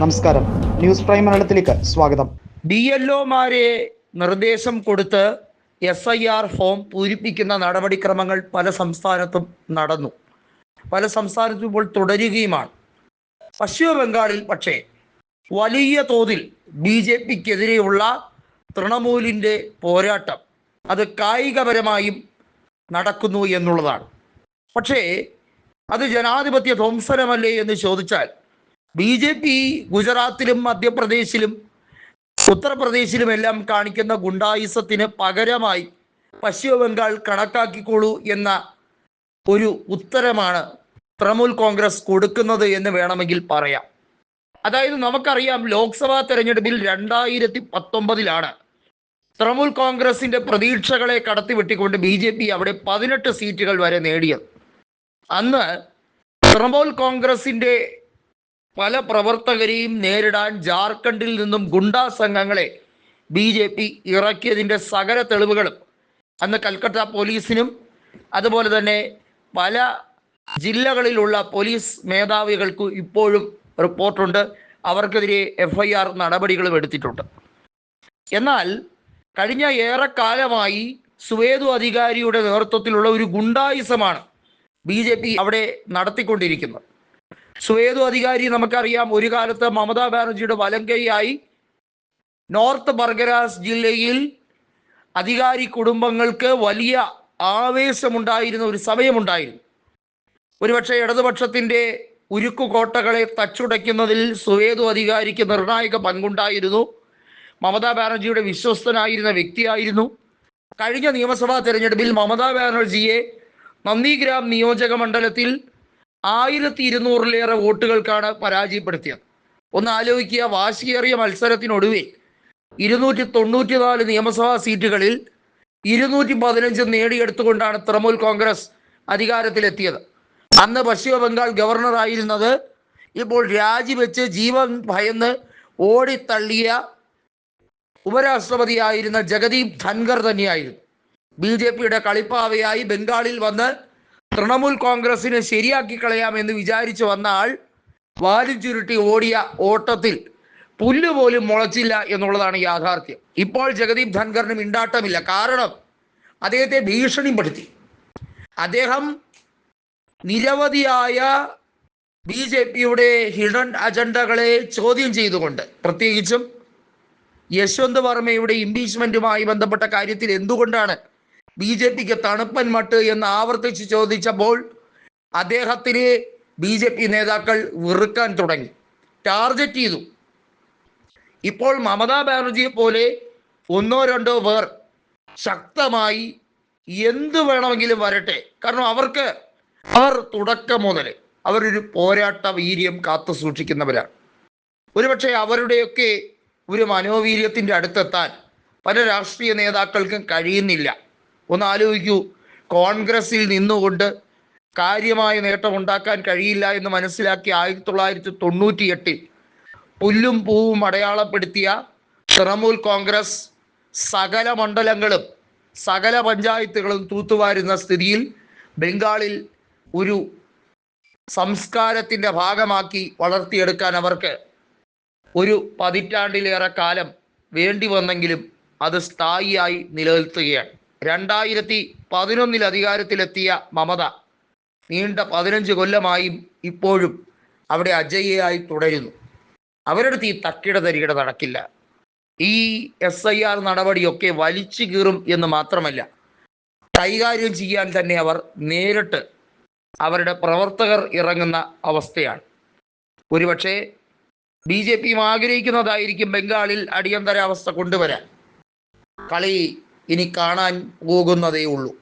നമസ്കാരം. News prime മലയാളത്തിലേക്ക് സ്വാഗതം. ഡി എൽ ഒമാരെ നിർദ്ദേശം കൊടുത്ത് എസ് ഐ ആർ ഫോം പൂരിപ്പിക്കുന്ന നടപടിക്രമങ്ങൾ പല സംസ്ഥാനത്തും നടന്നു. പല സംസ്ഥാനത്തും ഇപ്പോൾ തുടരുകയുമാണ്. പശ്ചിമ ബംഗാളിൽ പക്ഷേ വലിയ തോതിൽ ബി ജെ പിക്കെതിരെയുള്ള തൃണമൂലിന്റെ പോരാട്ടം അത് കായികപരമായും നടക്കുന്നു എന്നുള്ളതാണ്. പക്ഷേ അത് ജനാധിപത്യ ധ്വംസനമല്ലേ എന്ന് ചോദിച്ചാൽ ബി ജെ പി ഗുജറാത്തിലും മധ്യപ്രദേശിലും ഉത്തർപ്രദേശിലും എല്ലാം കാണിക്കുന്ന ഗുണ്ടായുസത്തിന് പകരമായി പശ്ചിമ ബംഗാൾ കണക്കാക്കിക്കോളൂ എന്ന ഒരു ഉത്തരമാണ് തൃണമൂൽ കോൺഗ്രസ് കൊടുക്കുന്നത് എന്ന് വേണമെങ്കിൽ പറയാം. അതായത് നമുക്കറിയാം ലോക്സഭാ തെരഞ്ഞെടുപ്പിൽ രണ്ടായിരത്തി പത്തൊമ്പതിലാണ് തൃണമൂൽ കോൺഗ്രസിന്റെ പ്രതീക്ഷകളെ കടത്തിവെട്ടിക്കൊണ്ട് ബി ജെ പി അവിടെ പതിനെട്ട് സീറ്റുകൾ വരെ നേടിയത്. അന്ന് തൃണമൂൽ കോൺഗ്രസിന്റെ പല പ്രവർത്തകരെയും നേരിടാൻ ജാർഖണ്ഡിൽ നിന്നും ഗുണ്ടാ സംഘങ്ങളെ ബി ജെ പി ഇറക്കിയതിന്റെ സകല തെളിവുകളും അന്ന് കൽക്കട്ട പോലീസിനും അതുപോലെ തന്നെ പല ജില്ലകളിലുള്ള പോലീസ് മേധാവികൾക്ക് ഇപ്പോഴും റിപ്പോർട്ടുണ്ട്. അവർക്കെതിരെ എഫ് ഐ ആർ നടപടികളും എടുത്തിട്ടുണ്ട്. എന്നാൽ കഴിഞ്ഞ ഏറെക്കാലമായി സുവേദു അധികാരിയുടെ നേതൃത്വത്തിലുള്ള ഒരു ഗുണ്ടായുസമാണ് ബി ജെ പി അവിടെ നടത്തിക്കൊണ്ടിരിക്കുന്നത്. സുവേദു അധികാരി നമുക്കറിയാം ഒരു കാലത്ത് മമതാ ബാനർജിയുടെ വലങ്കയായി നോർത്ത് ബർഗരാസ് ജില്ലയിൽ അധികാരി കുടുംബങ്ങൾക്ക് വലിയ ആവേശമുണ്ടായിരുന്ന ഒരു സമയമുണ്ടായിരുന്നു. ഒരുപക്ഷെ ഇടതുപക്ഷത്തിന്റെ ഉരുക്കുകോട്ടകളെ തച്ചുടയ്ക്കുന്നതിൽ സുവേതു അധികാരിക്ക് നിർണായക പങ്കുണ്ടായിരുന്നു. മമതാ ബാനർജിയുടെ വിശ്വസ്തനായിരുന്ന വ്യക്തിയായിരുന്നു. കഴിഞ്ഞ നിയമസഭാ തെരഞ്ഞെടുപ്പിൽ മമതാ ബാനർജിയെ നന്ദിഗ്രാം നിയോജക മണ്ഡലത്തിൽ ആയിരത്തി ഇരുന്നൂറിലേറെ വോട്ടുകൾക്കാണ് പരാജയപ്പെടുത്തിയത്. ഒന്ന് ആലോചിക്കുക വാശിയേറിയ മത്സരത്തിനൊടുവിൽ ഇരുന്നൂറ്റി തൊണ്ണൂറ്റി നാല് നിയമസഭാ സീറ്റുകളിൽ ഇരുന്നൂറ്റി പതിനഞ്ച് നേടിയെടുത്തുകൊണ്ടാണ് തൃണമൂൽ കോൺഗ്രസ് അധികാരത്തിലെത്തിയത്. അന്ന് പശ്ചിമ ബംഗാൾ ഗവർണറായിരുന്നത് ഇപ്പോൾ രാജിവെച്ച് ജീവൻ ഭയന്ന് ഓടിത്തള്ളിയ ഉപരാഷ്ട്രപതിയായിരുന്ന ജഗദീപ് ധൻഖർ തന്നെയായിരുന്നു. ബി ജെ പിയുടെ കളിപ്പാവയായി ബംഗാളിൽ വന്ന് തൃണമൂൽ കോൺഗ്രസിനെ ശരിയാക്കി കളയാമെന്ന് വിചാരിച്ചു വന്ന ആൾ വാലും ചുരുട്ടി ഓടിയ ഓട്ടത്തിൽ പുല്ല് പോലും മുളച്ചില്ല എന്നുള്ളതാണ് യാഥാർത്ഥ്യം. ഇപ്പോൾ ജഗദീപ് ധൻഖറിന് മിണ്ടാട്ടമില്ല. കാരണം അദ്ദേഹത്തെ ഭീഷണിപ്പെടുത്തി. അദ്ദേഹം നിരവധിയായ ബി ജെ പിയുടെ ഹിഡൻ അജണ്ടകളെ ചോദ്യം ചെയ്തുകൊണ്ട് പ്രത്യേകിച്ചും യശ്വന്ത് വർമ്മയുടെ ഇംപീച്ച്മെന്റുമായി ബന്ധപ്പെട്ട കാര്യത്തിൽ എന്തുകൊണ്ടാണ് ബി ജെ പിക്ക് തണുപ്പൻ മട്ട് എന്ന് ആവർത്തിച്ച് ചോദിച്ചപ്പോൾ അദ്ദേഹത്തിന് ബി ജെ പി നേതാക്കൾ വെറുക്കാൻ തുടങ്ങി. ടാർഗറ്റ് ചെയ്തു. ഇപ്പോൾ മമതാ ബാനർജിയെ പോലെ ഒന്നോ രണ്ടോ പേർ ശക്തമായി എന്ത് വേണമെങ്കിലും വരട്ടെ. കാരണം അവർക്ക് അവർ തുടക്കം മുതൽ അവരൊരു പോരാട്ട വീര്യം കാത്തു സൂക്ഷിക്കുന്നവരാണ്. ഒരുപക്ഷെ അവരുടെയൊക്കെ ഒരു മനോവീര്യത്തിന്റെ അടുത്തെത്താൻ പല രാഷ്ട്രീയ നേതാക്കൾക്കും കഴിയുന്നില്ല. ഒന്ന് ആലോചിക്കൂ കോൺഗ്രസിൽ നിന്നുകൊണ്ട് കാര്യമായ നേട്ടം ഉണ്ടാക്കാൻ കഴിയില്ല എന്ന് മനസ്സിലാക്കി ആയിരത്തി തൊള്ളായിരത്തി തൊണ്ണൂറ്റി എട്ടിൽ പുല്ലും പൂവും അടയാളപ്പെടുത്തിയ തൃണമൂൽ കോൺഗ്രസ് സകല മണ്ഡലങ്ങളും സകല പഞ്ചായത്തുകളും തൂത്തുവാരുന്ന സ്ഥിതിയിൽ ബംഗാളിൽ ഒരു സംസ്കാരത്തിന്റെ ഭാഗമാക്കി വളർത്തിയെടുക്കാൻ അവർക്ക് ഒരു പതിറ്റാണ്ടിലേറെ കാലം വേണ്ടി വന്നെങ്കിലും അത് സ്ഥായിയായി നിലനിർത്തുകയാണ് രണ്ടായിരത്തി പതിനൊന്നിൽ അധികാരത്തിലെത്തിയ മമത നീണ്ട പതിനഞ്ച് കൊല്ലമായും ഇപ്പോഴും അവിടെ അജയ്യയായി തുടരുന്നു. അവരുടെ ഈ തക്കിട തരികിട നടക്കില്ല. ഈ എസ് ഐ ആർ നടപടിയൊക്കെ വലിച്ചു കീറും എന്ന് മാത്രമല്ല കൈകാര്യം ചെയ്യാൻ തന്നെ അവർ നേരിട്ട് അവരുടെ പ്രവർത്തകർ ഇറങ്ങുന്ന അവസ്ഥയാണ്. ഒരുപക്ഷെ ബി ജെ പിയും ആഗ്രഹിക്കുന്നതായിരിക്കും ബംഗാളിൽ അടിയന്തരാവസ്ഥ കൊണ്ടുവരാൻ. കളി ഇനി കാണാൻ പോകുന്നതേ ഉള്ളൂ.